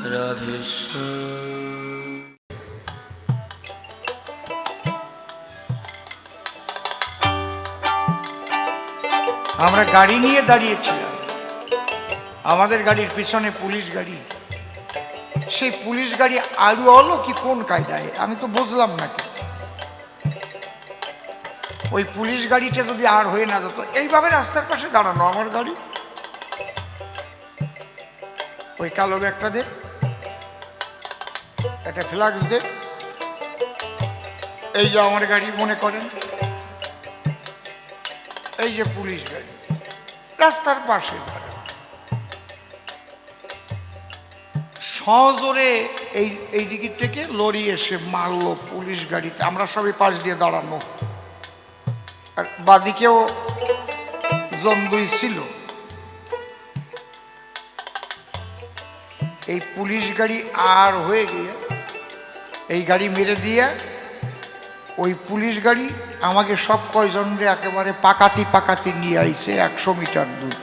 আমরা গাড়ি নিয়ে দাঁড়িয়েছিলাম। আমাদের গাড়ির পিছনে পুলিশ গাড়ি। সেই পুলিশ গাড়ি আলু হলো কি কোন কায়দায়? আমি তো বুঝলাম না কিছু। ওই পুলিশ গাড়িটা যদি আর হয়ে না যেত, এইভাবে রাস্তার পাশে দাঁড়ানো আমার গাড়ি। ওই কালো ব্যাগটা দে। একটা ফ্লাক্স দে। এই যে আমার গাড়ি মনে করেন, এই যে পুলিশ গাড়ি, রাস্তার পাশে। সজোরে এই এই দিকের থেকে লরি এসে মারলো পুলিশ গাড়িতে। আমরা সবই পাশ দিয়ে দাঁড়ানো। আর বাদিকেও জন দুই ছিল। এই পুলিশ গাড়ি আর হয়ে গিয়ে এই গাড়ি মেরে দিয়ে ওই পুলিশ গাড়ি আমাকে সব কয়জনরে একেবারে পাকাতি পাকাতি নিয়ে আইছে একশো মিটার দূর।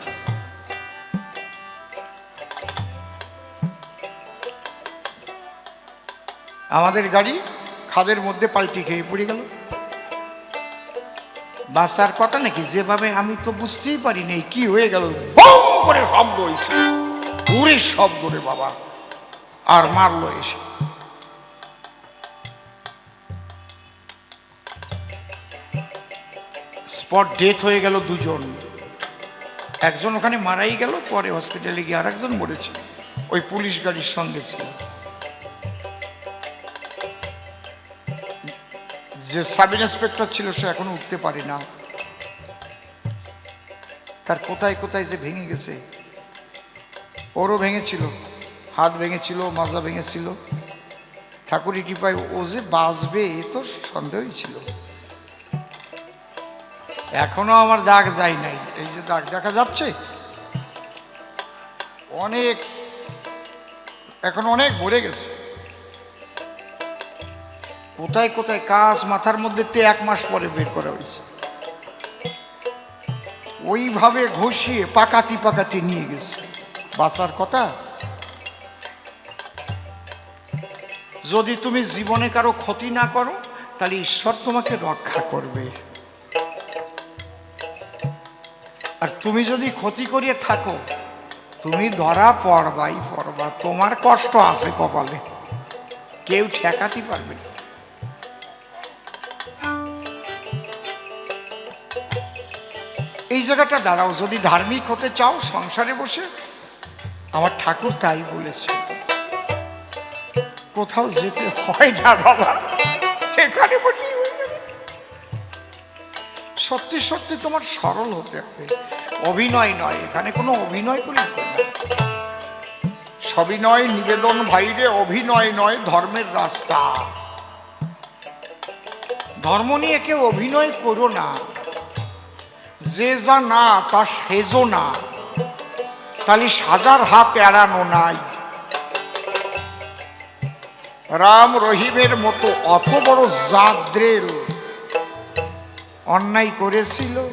আমাদের গাড়ি খাদের মধ্যে পাল্টি খেয়ে পড়ে গেল। বাঁচার কথা নাকি? যেভাবে আমি তো বুঝতেই পারি নাই কি হয়ে গেল। বম করে শব্দ হয়েছে পুরে শব্দ রে বাবা। আর মারলো এসে। স্পট ডেথ হয়ে গেল দুজন। একজন ওখানে মারাই গেল, পরে হসপিটালে গিয়ে আর একজন মরেছে। ওই পুলিশ গাড়ির সঙ্গে ছিল। যে সাব ইন্সপেক্টর ছিল, সে এখনও উঠতে পারে না। তার কোথায় কোথায় যে ভেঙে গেছে, ওরও ভেঙেছিল। হাত ভেঙেছিল মাজা ভেঙেছিল। ঠাকুরের কৃপায় ও যে বাঁচবে এ তো সন্দেহই ছিল। এখনও আমার দাগ যায় নাই। এই যে দাগ দেখা যাচ্ছে? অনেক, এখন অনেক ভরে গেছে। কোথায় কোথায় কাজ মাথার মধ্যে তে এক মাস পরে বের করা হয়েছে। ওইভাবে ঘষিয়ে পাকাতি পাকাতি নিয়ে গেছে। বাঁচার কথা? যদি তুমি জীবনে কারও ক্ষতি না করো, তাহলে ঈশ্বর তোমাকে রক্ষা করবে। আর তুমি যদি ক্ষতি করিয়ে থাকো, তুমি ধরা পড়বাই পড়বা। তোমার কষ্ট আছে কপালে। কেউ ঠেকাতে পারবে না। এই জায়গাটা দাঁড়াও। যদি ধার্মিক হতে চাও, সংসারে বসে। আমার ঠাকুর তাই বলেছে কোথাও যেতে হয় না, বাবা। এখানে সত্যি সত্যি তোমার সরল হতে হবে। অভিনয় নয়, এখানে কোনো অভিনয় করে সবিনয়, নিবেদন, ভাইরে, অভিনয় নয়, ধর্মের রাস্তা। ধর্ম নিয়ে কেউ অভিনয় করো না। যে যা না, তা সেজো না। তাহলে সাজার হাত এড়ানো নাই। রাম রহিমের মতো অত বড় জাদ্রেল অন্যায় করেছিল।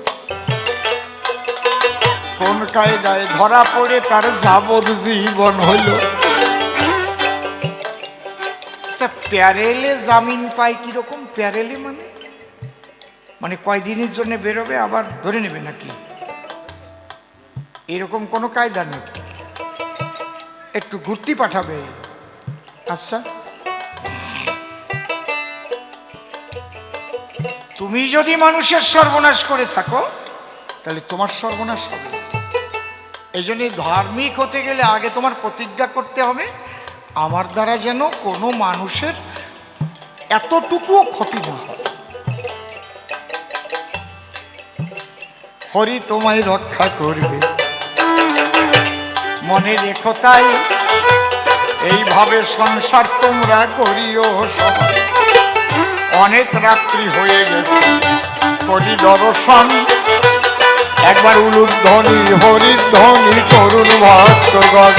কোন কায়দায় ধরা পড়ে তার যাবত জীবন হইল। প্যারেলে জামিন পায় কীরকম? প্যারেলে মানে? মানে কয়দিনের জন্য বেরোবে আবার ধরে নেবে নাকি? এরকম কোনো কায়দা নেই। একটু ঘুরতি পাঠাবে। আচ্ছা। তুমি যদি মানুষের সর্বনাশ করে থাকো, তাহলে তোমার সর্বনাশ হবে। এই জন্য ধার্মিক হতে গেলে আগে তোমার প্রতিজ্ঞা করতে হবে, আমার দ্বারা যেন কোনো মানুষের এতটুকুও ক্ষতি না হয়। হরি তোমায় রক্ষা করবে। মনে রেখো তাই, এইভাবে সংসার তোমরা করিও সবাই অনেক রাত্রি হয়ে গেছে। করি দর্শন। একবার উলুর ধ্বনি, হরির ধ্বনি করুন ভক্তগণ।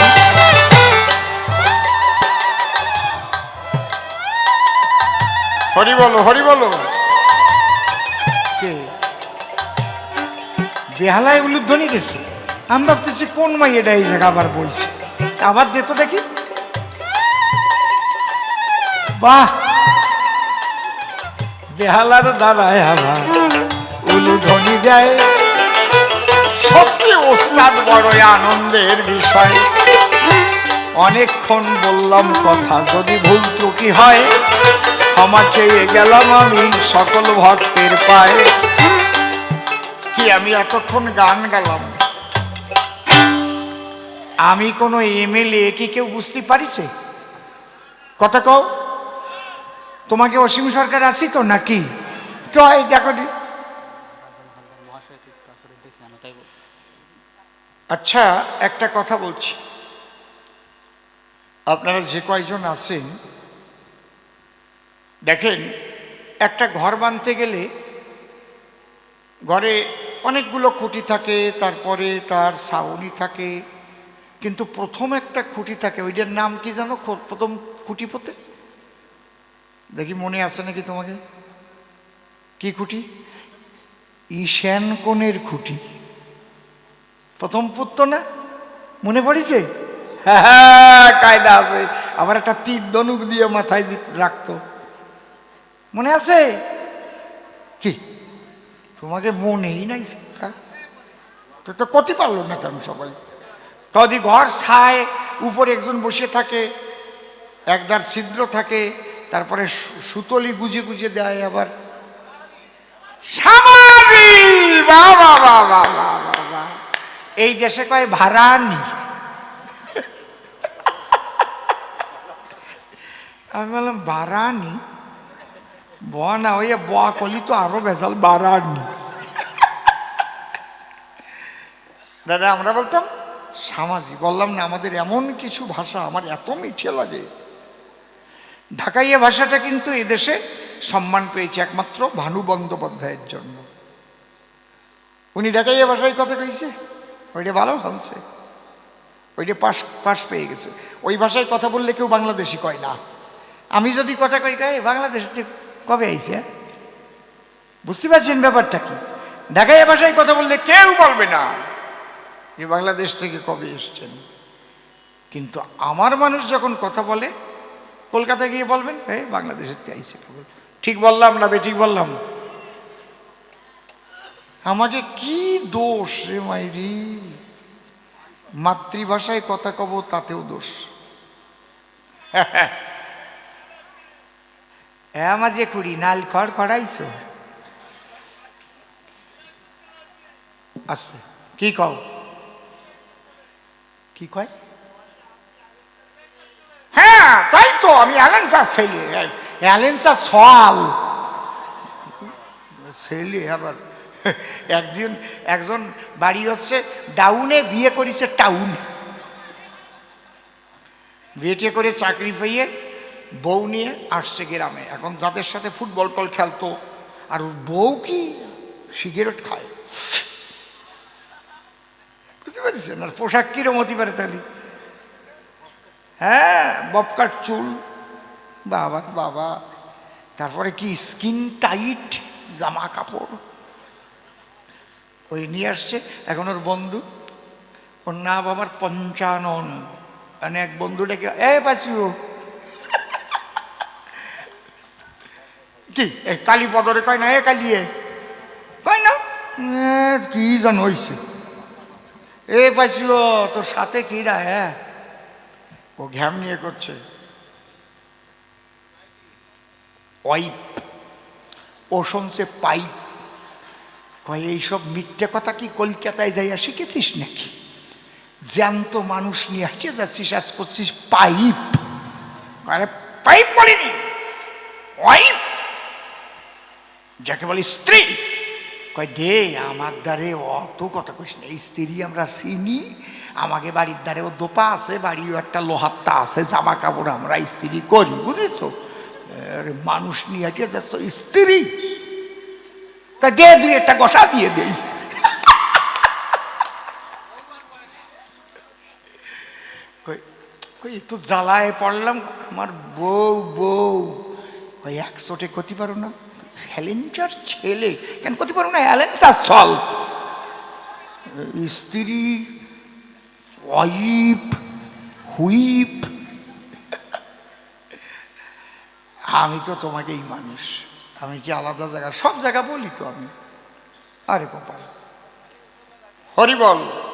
হরি বলো হরি বলো। বেহালায় উলুধ্বনি গেছে। আমরা ভাবতেছি, কোন মাই এটা এই জায়গা আবার বলছে আবার দে তো দেখি। বাহ! বেহালার দাঁড়ায় আবার উলু ধ্বনি দেয়। সত্যি ওস্তাদ, বড়ই আনন্দের বিষয়। অনেকক্ষণ বললাম কথা, যদি ভুল ত্রুটি হয়, ক্ষমা চেয়ে গেলাম আমি, সকল ভক্তের পায়ে। কি আমি এতক্ষণ গান গালাম? আমি কোনো এমএলএ কি কেউ বুঝতে পারিছে? কথা কও। তোমাকে অসীম সরকার আছি তো নাকি? তো এই দেখো আচ্ছা একটা কথা বলছি। আপনারা যে কয়জন আছেন, দেখেন, একটা ঘর বাঁধতে গেলে ঘরে অনেকগুলো খুঁটি থাকে, তারপরে তার ছাউনি থাকে, কিন্তু প্রথম একটা খুঁটি থাকে, ওইটার নাম কি জানো? প্রথম খুঁটি পোতে দেখি মনে আছে নাকি তোমাকে? কি খুঁটি? ঈশান কোণের খুঁটি। প্রথম পুত্র না? মনে পড়েছে? হ্যাঁ কায়দা আছে। আবার একটা তীর ধনুক দিয়ে মাথায় রাখতো। মনে আছে? কি? তোমাকে মনেই নাই তো তো করতে পারল না কেন সবাই? তদি ঘর ছায়, উপরে একজন বসে থাকে, একদার ছিদ্র থাকে তারপরে সুতলি গুজে গুজে দেয় আবার। সামাজি! বাবা বাবা বাবা এই দেশে কয় ভাড়ানি আমি বললাম বারানি ব না ওই ব কলি তো আরও বেজাল বারানি দাদা আমরা বলতাম সামাজিক বললাম না আমাদের এমন কিছু ভাষা আমার এত মিঠে লাগে। ঢাকাইয়া ভাষাটা কিন্তু এদেশে সম্মান পেয়েছে একমাত্র ভানু বন্দ্যোপাধ্যায়ের জন্য। উনি ঢাকাইয়া ভাষায় কথা কইছে, ওইটা ভালো হচ্ছে ওইটা পাশ পাশ পেয়ে গেছে। ওই ভাষায় কথা বললে কেউ বাংলাদেশি কয় না। আমি যদি কথা কই, কয়, বাংলাদেশে কবে আইছে? বুঝতে পারছেন ব্যাপারটা কি? ঢাকাইয়া ভাষায় কথা বললে কেউ বলবে না যে বাংলাদেশ থেকে কবে এসছেন। কিন্তু আমার মানুষ যখন কথা বলে কলকাতায় গিয়ে বলবেন, এই বাংলাদেশের তে আইছে ঠিক বললাম না বে, ঠিক বললাম আমাকে কি দোষ রে মাইরি? মাতৃভাষায় কথা কব, তাতেও দোষ। হ্যাঁ মাঝে কুড়ি নাল খড় খড়াইছো? আস্তে, কি কও? কি কয়? হ্যাঁ তো আমি অ্যালেন্সার ছেলে। অ্যালেন্সার ছয়াল ছেলে আবার। একজন একজন বাড়ি হচ্ছে ডাউনে, বিয়ে করেছে টাউনে। বিয়েটে করে চাকরি পেয়ে বউ নিয়ে আসছে গ্রামে। এখন যাদের সাথে ফুটবল টল খেলতো, আর বউ কি সিগারেট খায়? বুঝতে পারছেন? আর পোশাক কিরম হতে পারে তাহলে? হ্যাঁ বপকার চুল। বাবা বাবা। তারপরে কি স্কিন টাইট জামা কাপড় ওই নিয়ে আসছে এখন ওর বন্ধু। ওর নাম আমার পঞ্চানন। মানে এক বন্ধু ডেকে, এ পাচিও কি, এ কালী পদরে কয় না, এ কালিয়ে কয় না? কি জানো হইছে। এ পাচিও তোর সাথে কিরা হ্যাঁ? ও ঘ্যাম নিয়ে করছে। ওয়াইপ। ও শুনছে পাইপ। কয়, এইসব মিথ্যে কথা কি কলকাতায় যাইয়া শিখেছিস নাকি? জ্যান্ত মানুষ নিয়ে হাঁটিয়ে যাচ্ছিস, আজ করছিস পাইপ। আরে পাইপ বলিনি, ওয়াইপ। যাকে বলি স্ত্রী। কয়, দে, আমার দ্বারে অত কথা কইস না স্ত্রী আমরা চিনি আমাকে বাড়ির দ্বারে ও দোপা আছে, বাড়িও একটা লোহাত্তা আছে জামা কাপড় আমরা স্ত্রী করি, বুঝেছ? মানুষ নিয়ে যাচ্ছ স্ত্রী তা দে দুই একটা গোসা দিয়ে দেই। কই কই জ্বালায় পড়লাম, আমার বউ বউ। ওই একশোটে করতে পারো না? হ্যালেন্টার ছেলে। কেন করতে পারো না? হ্যালেন্টার চল। স্ত্রী ওয়াইপ হুইপ আমি তো তোমাকেই মানুষ। আমি কি আলাদা জায়গা? সব জায়গা বলি তো আমি। আরে কপাল। হরি বল।